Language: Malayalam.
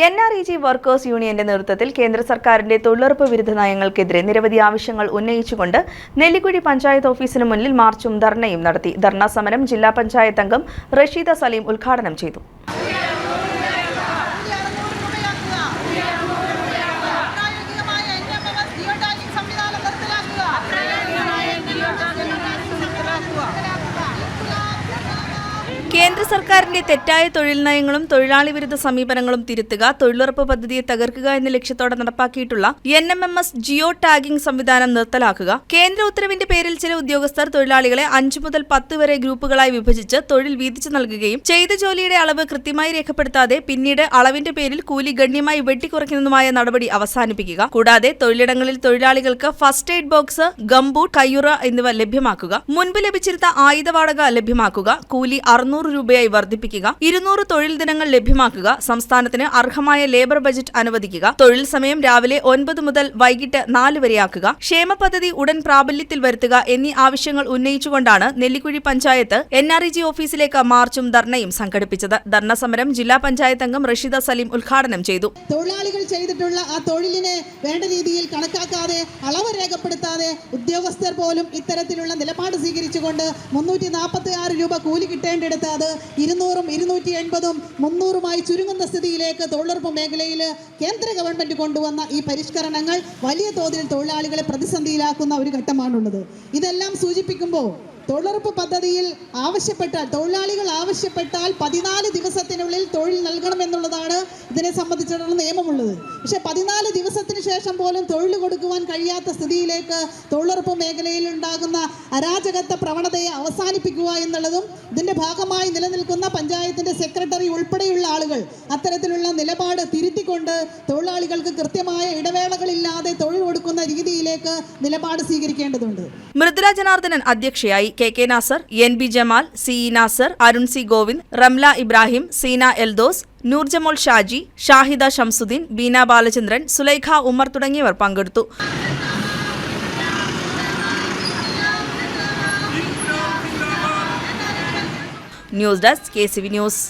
N R E G workers യൂണിയന്റെ നേതൃത്വത്തിൽ കേന്ദ്ര സർക്കാരിന്റെ തൊഴിലുറപ്പ് വിരുദ്ധ നയങ്ങൾക്കെതിരെ നിരവധി ആവശ്യങ്ങൾ ഉന്നയിച്ചുകൊണ്ട് നെല്ലിക്കുഴി പഞ്ചായത്ത് ഓഫീസിന് മുന്നിൽ മാർച്ചും ധർണയും നടത്തി. ധർണാ സമരം ജില്ലാ പഞ്ചായത്ത് അംഗം റഷീദ സലീം ഉദ്ഘാടനം ചെയ്തു പ്രായോഗികമായ NMMS ജിയോ ടാഗിംഗ് സംവിധാനം നിർത്തലാക്കുക. കേന്ദ്ര സർക്കാരിന്റെ തെറ്റായ തൊഴിൽ നയങ്ങളും തൊഴിലാളി വിരുദ്ധ സമീപനങ്ങളും തിരുത്തുക തൊഴിലുറപ്പ് പദ്ധതിയെ തകർക്കുക എന്ന ലക്ഷ്യത്തോടെ നടപ്പാക്കിയിട്ടുള്ള N M M S geo tagging സംവിധാനം നിർത്തലാക്കുക. കേന്ദ്ര ഉത്തരവിന്റെ പേരിൽ ചില ഉദ്യോഗസ്ഥർ തൊഴിലാളികളെ അഞ്ചു മുതൽ പത്ത് വരെ ഗ്രൂപ്പുകളായി വിഭജിച്ച് തൊഴിൽ വീതിച്ചു നൽകുകയും ചെയ്ത ജോലിയുടെ അളവ് കൃത്യമായി രേഖപ്പെടുത്താതെ പിന്നീട് അളവിന്റെ പേരിൽ കൂലി ഗണ്യമായി വെട്ടിക്കുറയ്ക്കുന്നതുമായ നടപടി അവസാനിപ്പിക്കുക. കൂടാതെ തൊഴിലിടങ്ങളിൽ തൊഴിലാളികൾക്ക് ഫസ്റ്റ് എയ്ഡ് ബോക്സ് ഗംബൂട്ട് കയ്യുറ എന്നിവ ലഭ്യമാക്കുക. മുൻപ് ലഭിച്ചിരുന്ന ആയുധവാടക ലഭ്യമാക്കുക. കൂലി അറുന്നൂറ് രൂപയായി വർദ്ധിപ്പിക്കുക ഇരുന്നൂറ് തൊഴിൽ ദിനങ്ങൾ ലഭ്യമാക്കുക സംസ്ഥാനത്തിന് അർഹമായ ലേബർ ബജറ്റ് അനുവദിക്കുക തൊഴിൽ സമയം രാവിലെ ഒൻപത് മുതൽ വൈകിട്ട് നാല് വരെയാക്കുക ക്ഷേമ പദ്ധതി ഉടൻ പ്രാബല്യത്തിൽ വരുത്തുക എന്നീ ആവശ്യങ്ങൾ ഉന്നയിച്ചുകൊണ്ടാണ് Nellikuzhi panchayat N R E G ഓഫീസിലേക്ക് മാർച്ചും ധർണയും സംഘടിപ്പിച്ചത്. ധർണ സമരം ജില്ലാ പഞ്ചായത്ത് അംഗം റഷീദ സലീം ഉദ്ഘാടനം ചെയ്തു. തൊഴിലാളികൾ ചെയ്തിട്ടുള്ള ആ തൊഴിലിനെ വേണ്ട രീതിയിൽ കണക്കാക്കാതെ അളവ് രേഖപ്പെടുത്താതെ ഉദ്യോഗസ്ഥർ പോലും ഇത്തരത്തിലുള്ള നിലപാട് സ്വീകരിച്ചുകൊണ്ട് മുന്നൂറ്റി നാൽപ്പത്തി ആറ് രൂപ കൂലി കിട്ടേണ്ടിടത്ത് അത് ഇരുന്നൂറും ഇരുന്നൂറ്റി എൺപതും മുന്നൂറുമായി ചുരുങ്ങുന്ന സ്ഥിതിയിലേക്ക് തൊഴിലുറപ്പ് മേഖലയിൽ കേന്ദ്ര ഗവൺമെന്റ് കൊണ്ടുവന്ന ഈ പരിഷ്കരണങ്ങൾ വലിയ തോതിൽ തൊഴിലാളികളെ പ്രതിസന്ധിയിലാക്കുന്ന ഒരു ഘട്ടമാണുള്ളത്. ഇതെല്ലാം സൂചിപ്പിക്കുമ്പോൾ തൊഴിലുറപ്പ് പദ്ധതിയിൽ ആവശ്യപ്പെട്ടാൽ തൊഴിലാളികൾ ആവശ്യപ്പെട്ടാൽ പതിനാല് ദിവസത്തിനുള്ളിൽ തൊഴിൽ നൽകണമെന്നുള്ളതാണ് ഇതിനെ സംബന്ധിച്ചിടത്തോളം നിയമമുള്ളത്. പക്ഷെ പതിനാല് ദിവസത്തിന് ശേഷം പോലും തൊഴിൽ കൊടുക്കുവാൻ കഴിയാത്ത സ്ഥിതിയിലേക്ക് തൊഴിലുറപ്പ് മേഖലയിൽ ഉണ്ടാകുന്ന അരാജകത്വ പ്രവണതയെ അവസാനിപ്പിക്കുക എന്നുള്ളതും ഇതിന്റെ ഭാഗമായി നിലനിൽക്കുന്ന പഞ്ചായത്തിന്റെ സെക്രട്ടറി ഉൾപ്പെടെയുള്ള ആളുകൾ അത്തരത്തിലുള്ള നിലപാട് തിരുത്തിക്കൊണ്ട് തൊഴിലാളികൾക്ക് കൃത്യമായ ഇടവേളകളില്ലാതെ തൊഴിൽ കൊടുക്കുന്ന രീതിയിലേക്ക് നിലപാട് സ്വീകരിക്കേണ്ടതുണ്ട്. മൃദുല ജനാർദ്ദനൻ അധ്യക്ഷയായി K K Nasar N B Jamal C E Nasar Arun C Govind Ramla Ibrahim Seena Eldhose Noorjamol Shaji Shahida Shamsuddin Beena Balachandran Sulaikha Umar തുടങ്ങിയവർ പങ്കെടുത്തു. News desk K C V news.